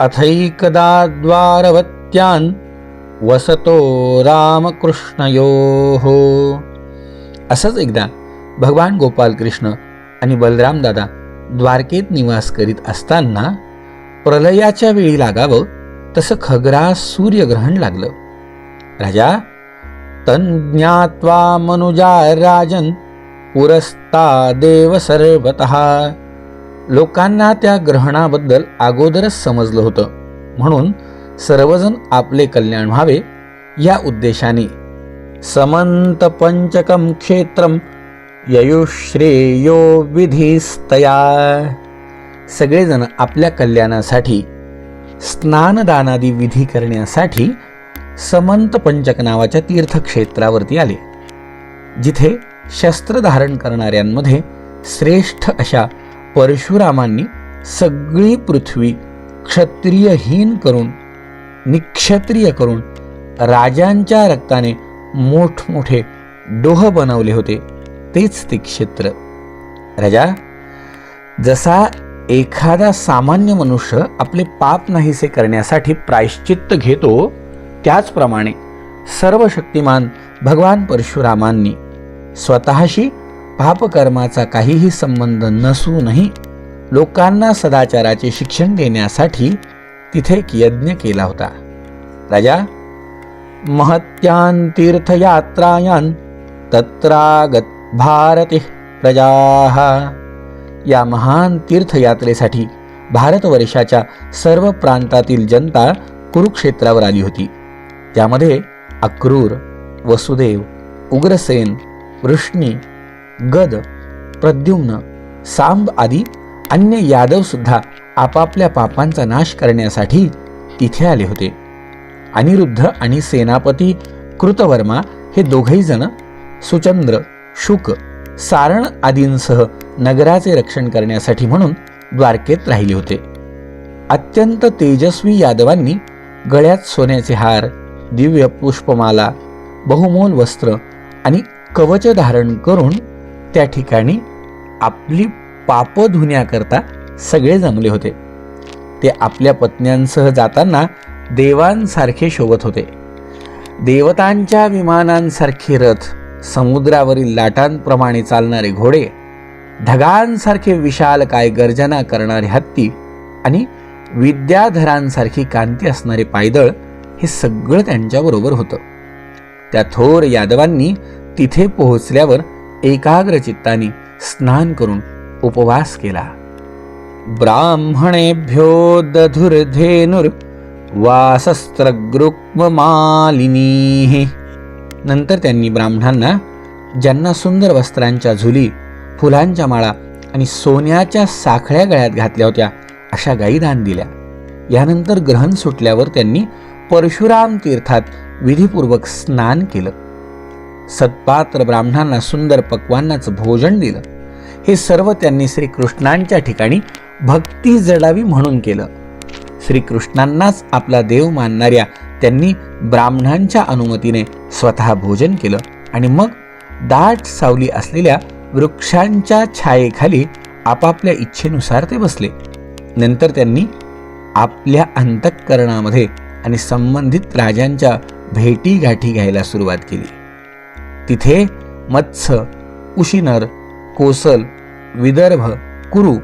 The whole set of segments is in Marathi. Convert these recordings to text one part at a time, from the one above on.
अथैकदा द्वारवत्यान् वसतो रामकृष्णयोः। असंच एकदा भगवान गोपालकृष्ण आणि बलराम दादा द्वारकेत निवास करीत असताना प्रलयाच्या वेळी लागावं तसं खगरास सूर्यग्रहण लागलं. राजा तज्ञात्वा मनुजा राजन पुरस्ता देव सर्वतः। लोकांना त्या ग्रहणाबद्दल अगोदरच समजलं होतं. म्हणून सर्वजण आपले कल्याण व्हावे या उद्देशाने. समंत पंचकम क्षेत्रम ययुश्रेयो विधीस्तया. सगळेजण आपल्या कल्याणासाठी स्नानदानादी विधी करण्यासाठी समंत पंचक नावाच्या तीर्थक्षेत्रावरती आले. जिथे शस्त्र धारण करणाऱ्यांमध्ये श्रेष्ठ अशा परशुरामांनी सगळी पृथ्वी क्षत्रियहीन करून निक्षत्रिय करून राजांच्या रक्ताने मोठमोठे डोह बनवले होते. तेच ते क्षेत्र. राजा जसा एखादा सामान्य मनुष्य आपले पाप नाहीसे करण्यासाठी प्रायश्चित्त घेतो त्याचप्रमाणे सर्व शक्तिमान भगवान परशुरामांनी स्वतःशी पापकर्माचा काहीही संबंध नसूनही लोकांना सदाचाराचे शिक्षण देण्यासाठी तिथे एक यज्ञ केला होता. राजा महत्यान तीर्थयात्रायान तत्रागत भारती प्रजा. या महान तीर्थयात्रेसाठी भारतवर्षाच्या सर्व प्रांतातील जनता कुरुक्षेत्रावर आली होती. त्यामध्ये अक्रूर वसुदेव उग्रसेन वृष्णी गद प्रद्युम्न सांब आदी अन्य यादव सुद्धा आपापल्या पापांचा नाश करण्यासाठी तिथे आले होते. अनिरुद्ध आणि सेनापती कृतवर्मा हे दोघही जण सुचंद्र शुक सारण आदींसह नगराचे रक्षण करण्यासाठी म्हणून द्वारकेत राहिले होते. अत्यंत तेजस्वी यादवांनी गळ्यात सोन्याचे हार दिव्य पुष्पमाला बहुमोल वस्त्र आणि कवच धारण करून त्या ठिकाणी आपली पापं धुण्याकरता सगळे जमले होते. ते आपल्या पत्न्यांसह जाताना देवांसारखे शोभत होते. देवतांच्या विमानांसारखे रथ समुद्रावरील लाटांप्रमाणे चालणारे घोडे ढगांसारखे विशाल काय गर्जना करणारे हत्ती आणि विद्याधरांसारखी कांती असणारे पायदळ हे सगळं त्यांच्याबरोबर होतं. त्या थोर यादवांनी तिथे पोहोचल्यावर एकाग्र चित्ताने स्नान करून उपवास केला. ब्राह्मणेभ्यो दधुर्धेनुर मालिनी नंतर त्यांनी ब्राह्मणांना ज्यांना सुंदर वस्त्रांच्या झुली फुलांच्या माळा आणि सोन्याच्या साखळ्या गळ्यात घातल्या होत्या अशा गायी दान दिल्या. यानंतर ग्रहण सुटल्यावर त्यांनी परशुराम तीर्थात विधीपूर्वक स्नान केलं. सत्पात्र ब्राह्मणांना सुंदर पक्वांनाचं भोजन दिलं. हे सर्व त्यांनी श्रीकृष्णांच्या ठिकाणी भक्ती जडावी म्हणून केलं. श्रीकृष्णांनाच आपला देव मानणाऱ्या त्यांनी ब्राह्मणांच्या अनुमतीने स्वतः भोजन केलं आणि मग दाट सावली असलेल्या वृक्षांच्या छायेखाली आपापल्या इच्छेनुसार ते बसले. नंतर त्यांनी आपल्या अंतःकरणामध्ये आणि संबंधित राजांच्या भेटी गाठी घ्यायला सुरुवात केली. तिथे मत्स्य उशिनर कोसल विदर्भ कुरु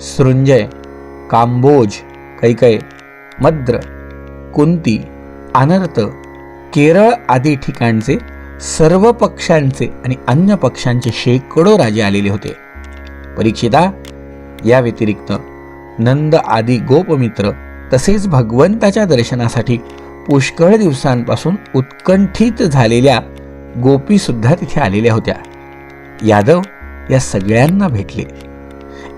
सृंजय कांबोज कैकय मद्र कुंती अनर्त केरळ आदी ठिकाणचे सर्व पक्षांचे आणि अन्य पक्षांचे शेकडो राजे आलेले होते. परीक्षिता या व्यतिरिक्त नंद आदी गोपमित्र तसेच भगवंताच्या दर्शनासाठी पुष्कळ दिवसांपासून उत्कंठित झालेल्या गोपी सुद्धा तिथे आलेल्या होत्या. यादव या सगळ्यांना भेटले.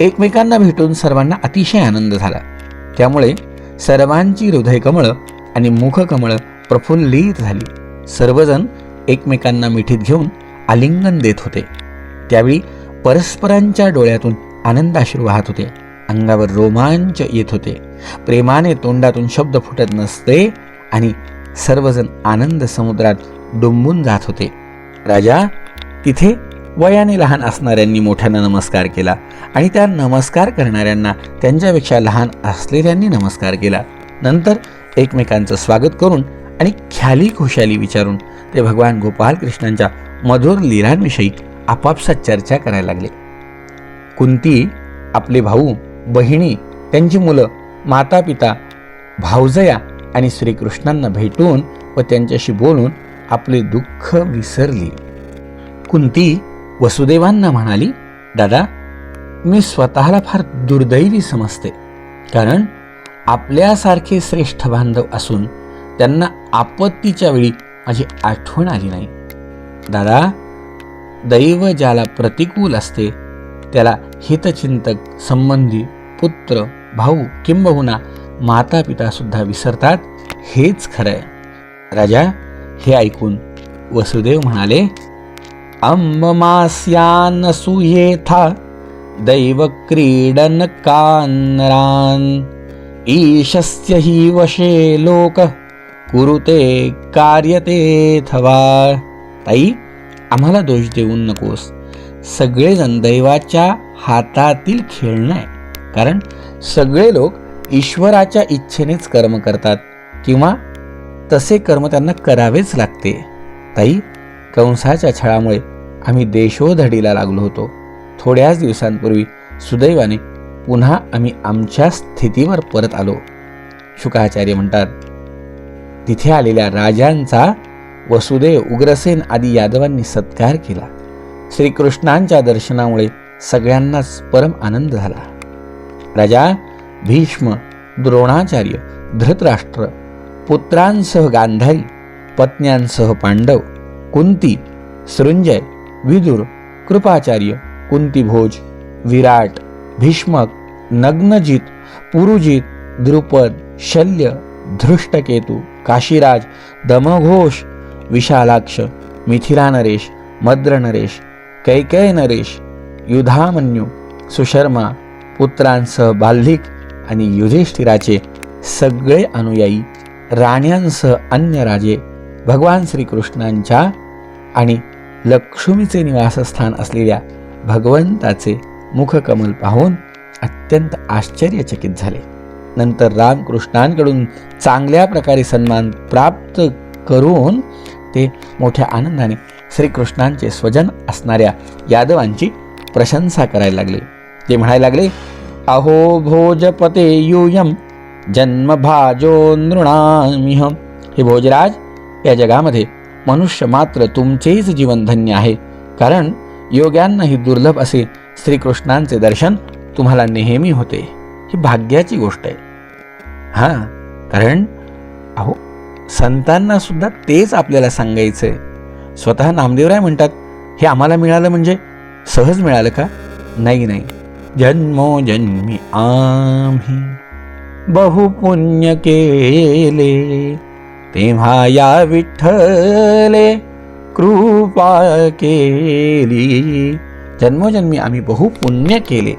एकमेकांना भेटून सर्वांना अतिशय आनंद झाला. त्यामुळे सर्वांची हृदयकमळं आणि मुखकमळं प्रफुल्लित झाली. सर्वजण एकमेकांना मिठीत घेऊन आलिंगन देत होते. त्यावेळी परस्परांच्या डोळ्यातून आनंदाश्रू वाहत होते. अंगावर रोमांच येत होते. प्रेमाने तोंडातून शब्द फुटत नसते आणि सर्वजण आनंद समुद्रात डुंबून जात होते. राजा तिथे वयाने लहान असणाऱ्यांनी मोठ्यांना नमस्कार केला आणि त्या नमस्कार करणाऱ्यांना त्यांच्यापेक्षा लहान असलेल्यांनी नमस्कार केला. नंतर एकमेकांचं स्वागत करून आणि ख्याली खुशाली विचारून ते भगवान गोपाल कृष्णांच्या मधुर लीलांविषयी आपापसात चर्चा करायला लागले. कुंती आपले भाऊ बहिणी त्यांची मुलं माता पिता भावजया आणि श्रीकृष्णांना भेटून व त्यांच्याशी बोलून आपले दुःख विसरली. कुंती वसुदेवांना म्हणाली दादा मी स्वतःला फार दुर्दैवी समजते. कारण आपल्यासारखे श्रेष्ठ बांधव असून त्यांना आपत्तीच्या वेळी माझी आठवण आली नाही. दादा दैव ज्याला प्रतिकूल असते त्याला हितचिंतक संबंधी पुत्र भाऊ किंबहुना माता पिता सुद्धा विसरतात हेच खरंय. राजा हे ऐकून वसुदेव म्हणाले अंबमास्यान सुयेथा दैव क्रीडन कानरान। ईशस्य हि वशे लोक कुरुते कार्यते थवा। ताई आम्हाला दोष देऊ नकोस. सगळेजण दैवाच्या हातातील खेळणं आहे. कारण सगळे लोक ईश्वराच्या इच्छेनेच कर्म करतात किंवा तसे कर्म त्यांना करावेच लागते. ताई कंसाच्या छळामुळे आम्ही देशोधडीला लागलो होतो. थोड्याच दिवसांपूर्वी सुदैवाने पुन्हा आम्ही आमच्या स्थितीवर परत आलो. शुकाचार्य म्हणतात तिथे आलेल्या राजांचा वसुदेव उग्रसेन आदी यादवांनी सत्कार केला. श्रीकृष्णांच्या दर्शनामुळे सगळ्यांनाच परम आनंद झाला. राजा भीष्म द्रोणाचार्य धृतराष्ट्र पुत्रांसह गांधारी पत्न्यांसह पांडव कुंती सृंजय विदुर कृपाचार्य कुंतीभोज विराट भीष्मक नग्नजित पुरुजित द्रुपद शल्य धृष्टकेतू काशीराज दमघोष विशालाक्ष मिथिला नरेश मद्र नरेश कैकय नरेश युधामन्यू सुशर्मा पुत्रांसह बाल्धिक आणि युधिष्ठिराचे सगळे अनुयायी राण्यांसह अन्य राजे भगवान श्रीकृष्णांच्या आणि लक्ष्मीचे निवासस्थान असलेल्या भगवंताचे मुखकमल पाहून अत्यंत आश्चर्यचकित झाले. नंतर रामकृष्णांकडून चांगल्या प्रकारे सन्मान प्राप्त करून ते मोठ्या आनंदाने श्रीकृष्णांचे स्वजन असणाऱ्या यादवांची प्रशंसा करायला लागले. ते म्हणायला लागले अहो भोजपते यूयम जन्मभाजो नृणामिह हे भोजराज या जगामध्ये मनुष्य मात्र तुमचेच जीवन धन्य आहे. कारण योग्यांनाही दुर्लभ असे श्रीकृष्णांचे दर्शन तुम्हाला नेहमी होते. ही भाग्याची गोष्ट आहे. हां कारण अहो संतांना सुद्धा तेच आपल्याला सांगायचं आहे स्वतः नामदेवराय म्हणतात हे आम्हाला मिळालं म्हणजे सहज मिळालं का? नाही नाही. जन्मोजन्मी आम्ही. बहुपुण्य केले. तेव्हा या विठ्ठले कृपा केली. जन्मोजन्मी आम्ही बहुपुण्य केले.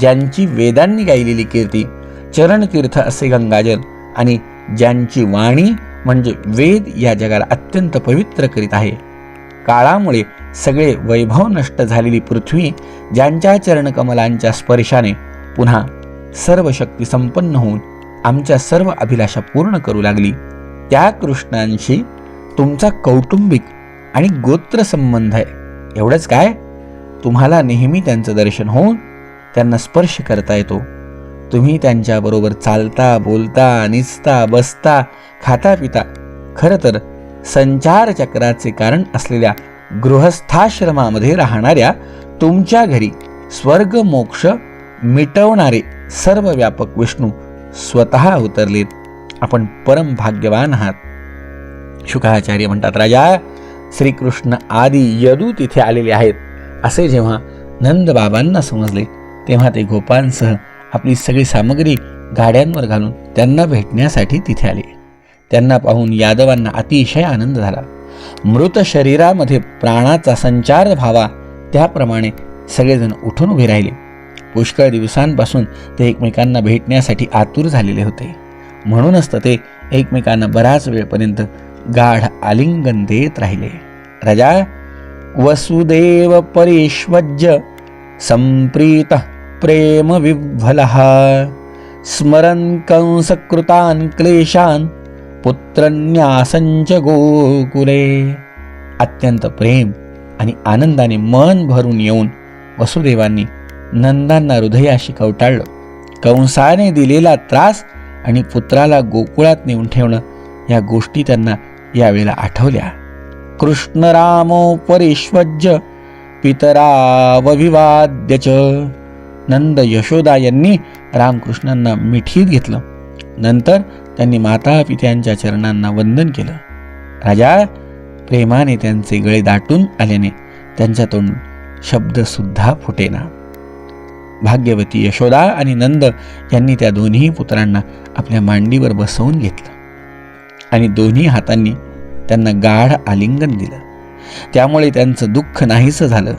ज्यांची वेदांनी गायलेली कीर्ती चरणतीर्थ असे गंगाजल आणि ज्यांची वाणी म्हणजे वेद या जगाला अत्यंत पवित्र करीत आहे. काळामुळे सगळे वैभव नष्ट झालेली पृथ्वी ज्यांच्या चरणकमलांच्या स्पर्शाने पुन्हा सर्व शक्ती संपन्न होऊन आमच्या सर्व अभिलाषा पूर्ण करू लागली. त्या कृष्णांशी तुमचा कौटुंबिक आणि गोत्र संबंध आहे. एवढंच काय? तुम्हाला नेहमी त्यांचं दर्शन होऊन त्यांना स्पर्श करता येतो. तुम्ही त्यांच्याबरोबर चालता बोलता निसता बसता खाता पिता. खरं तर संचार चक्राचे कारण असलेल्या गृहस्थाश्रमामध्ये राहणाऱ्या तुमच्या घरी स्वर्ग मोक्ष मिटवणारे सर्व व्यापक विष्णू स्वतः उतरलेत. आपण परम भाग्यवान आहात. शुकाचार्य म्हणतात राजा श्रीकृष्ण आदी यदू तिथे आलेले आहेत. असे जेव्हा नंदबाबांना समजले तेव्हा ते गोपांसह आपली सगळी सामग्री गाड्यांवर घालून त्यांना भेटण्यासाठी तिथे आले. त्यांना पाहून यादवांना अतिशय आनंद झाला. मृत शरीरामध्ये प्राणाचा संचार व्हावा त्याप्रमाणे सगळेजण उठून उभे राहिले. पुष्कळ दिवसांपासून ते एकमेकांना भेटण्यासाठी आतुर झालेले होते. म्हणूनच तर ते एकमेकांना बराच वेळपर्यंत गाढ आलिंगन देत राहिले. राजा वसुदेव परीश्वज्य संप्रीत प्रेम विह्वल स्मरन् कंसकृतान् क्लेशान पुत्रन्यासंच गोकुले. अत्यंत प्रेम आणि आनंदाने मन भरून येऊन वसुदेवांनी नंदांना हृदयाशी कवटाळलं. कंसाने दिलेला त्रास आणि पुत्राला गोकुळात नेऊन ठेवणं या गोष्टी त्यांना यावेळेला आठवल्या. कृष्णरामोपरिष्वज्य पितरावविवाद्य च नंद यशोदा यांनी रामकृष्णांना मिठीत घेतलं. नंतर त्यांनी माता पित्यांच्या चरणांना वंदन केलं. राजा प्रेमाने त्यांचे गळे दाटून आल्याने त्यांच्या तोंडून शब्दसुद्धा फुटेना. भाग्यवती यशोदा आणि नंद यांनी त्या दोन्ही पुत्रांना आपल्या मांडीवर बसवून घेतलं. आणि दोन्ही हातांनी त्यांना गाढ आलिंगन दिलं. त्यामुळे त्यांचं दुःख नाहीसं झालं.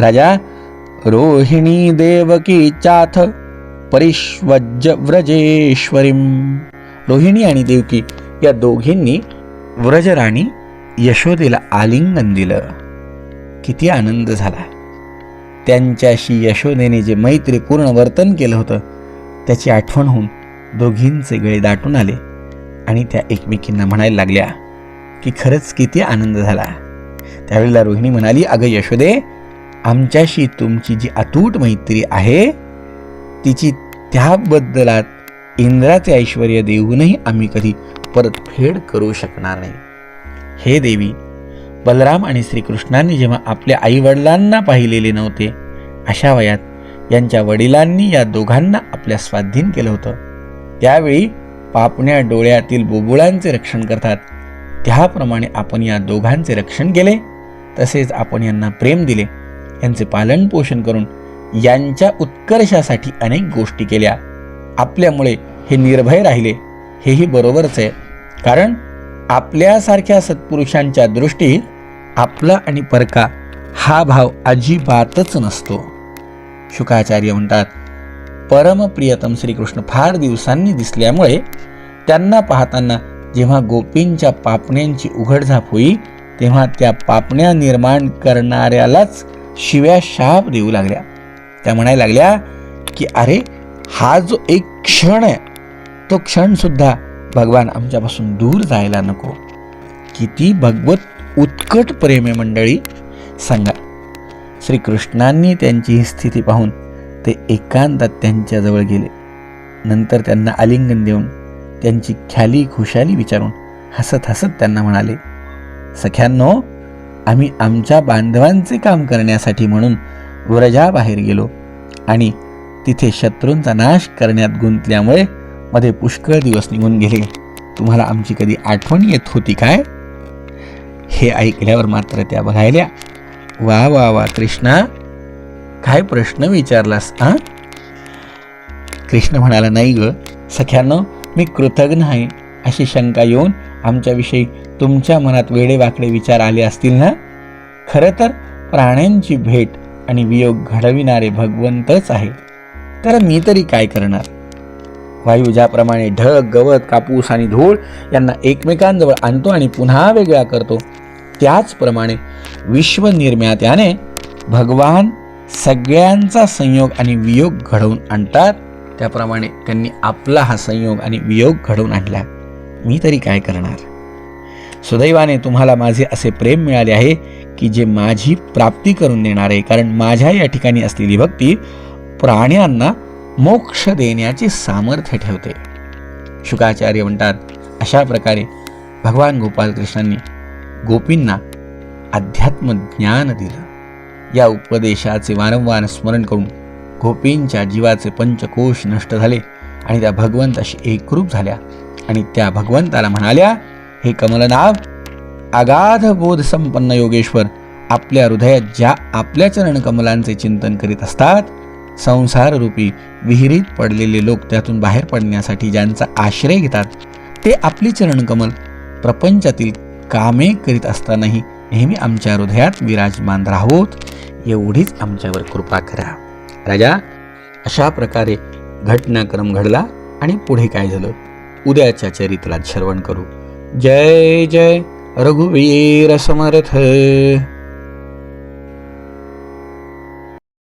राजा रोहिणी देवकी चाथ परिश्वज व्रजेश्वरीम रोहिणी आणि देवकी या दोघींनी व्रजराणी यशोदेला आलिंगन दिलं. किती आनंद झाला. त्यांच्याशी यशोदेने जे मैत्रीपूर्ण वर्तन केलं होतं त्याची आठवण होऊन दोघींचे गळे दाटून आले आणि त्या एकमेकींना म्हणायला लागल्या की खरंच किती आनंद झाला. त्यावेळेला रोहिणी म्हणाली अगं यशोदे आमच्याशी तुमची जी अतूट मैत्री आहे तिची त्याबद्दलात इंद्राचे ऐश्वर देऊनही आम्ही कधी परतफेड करू शकणार नाही. हे देवी बलराम आणि श्रीकृष्णांनी जेव्हा आपल्या आईवडिलांना पाहिलेले नव्हते अशा वयात यांच्या वडिलांनी या दोघांना आपल्या स्वाधीन केलं होतं. त्यावेळी पापण्या डोळ्यातील बुबुळांचे रक्षण करतात. त्याप्रमाणे आपण या दोघांचे रक्षण केले तसेच आपण यांना प्रेम दिले. यांचे पालन पोषण करून यांच्या उत्कर्षासाठी अनेक गोष्टी केल्या. आपल्यामुळे हे निर्भय राहिले. हेही बरोबरच आहे. कारण आपल्यासारख्या सत्पुरुषांच्या दृष्टीत आपला आणि परका हा भाव अजिबातच नसतो. शुकाचार्य म्हणतात परमप्रियतम श्रीकृष्ण फार दिवसांनी दिसल्यामुळे त्यांना पाहताना जेव्हा गोपींच्या पापण्यांची उघडझाप होई तेव्हा त्या पापण्या निर्माण करणाऱ्यालाच शिव्या शाप देऊ लागल्या. त्या म्हणायला लागल्या की अरे हा जो एक क्षण आहे तो क्षणसुद्धा भगवान आमच्यापासून दूर जायला नको. किती भगवत उत्कट प्रेमे मंडळी सांगा. श्रीकृष्णांनी त्यांची ही स्थिती पाहून ते एकांतात त्यांच्याजवळ गेले. नंतर त्यांना आलिंगन देऊन त्यांची ख्याली खुशाली विचारून हसत हसत त्यांना म्हणाले सख्यांनो आम्ही आमच्या बांधवांचे काम करण्यासाठी म्हणून व्रजाबाहेर गेलो आणि तिथे शत्रूंचा नाश करण्यात गुंतल्यामुळे मध्ये पुष्कळ दिवस निघून गेले. तुम्हाला आमची कधी आठवण येत होती काय? हे ऐकल्यावर मात्र त्या बघायल्या वा वा वा कृष्णा काय प्रश्न विचारलास हा कृष्ण म्हणाला नाही ग सख्यानं मी कृतज्ञ आहे. अशी शंका येऊन आमच्याविषयी तुमच्या मनात वेडेवाकडे विचार आले असतील ना? खरं तर प्राण्यांची भेट आणि वियोग घडविणारे भगवंतच आहे. तर मी तरी काय करणार? वायू ज्याप्रमाणे ढग गवत कापूस आणि धूळ यांना एकमेकांजवळ आणतो आणि पुन्हा वेगळा करतो. त्याचप्रमाणे विश्वनिर्मात्याने भगवान सगळ्यांचा संयोग आणि वियोग घडवून आणतात. त्याप्रमाणे त्यांनी आपला हा संयोग आणि वियोग घडवून आणला. मी तरी काय करणार? सुदैवाने तुम्हाला माझे असे प्रेम मिळाले आहे की जे माझी प्राप्ती करून देणार आहे कारण माझ्या या ठिकाणी असलेली भक्ती प्राण्यांना मोक्ष देण्याचे सामर्थ्य ठेवते. शुकाचार्य म्हणतात अशा प्रकारे भगवान गोपालकृष्णांनी गोपींना अध्यात्म ज्ञान दिलं. या उपदेशाचे वारंवार स्मरण करून गोपींच्या जीवाचे पंचकोश नष्ट झाले आणि त्या भगवंताशी एकरूप झाल्या आणि त्या भगवंताला म्हणाल्या हे कमलनाभ अगाध बोध संपन्न योगेश्वर आपल्या हृदयात ज्या आपल्या चरणकमलांचे चिंतन करीत असतात संसार रूपी विहिरीत पडलेले लोक त्यातून बाहेर पडण्यासाठी ज्यांचा आश्रय घेतात ते आपली चरणकमल प्रपंचातील कामे करीत असतानाही नेहमी आमच्या हृदयात विराजमान राहोत एवढीच आमच्यावर कृपा करा. राजा अशा प्रकारे घटनाक्रम घडला आणि पुढे काय झालं? उद्याच्या चरित्रात श्रवण करू. जय जय रघुवीर समर्थ!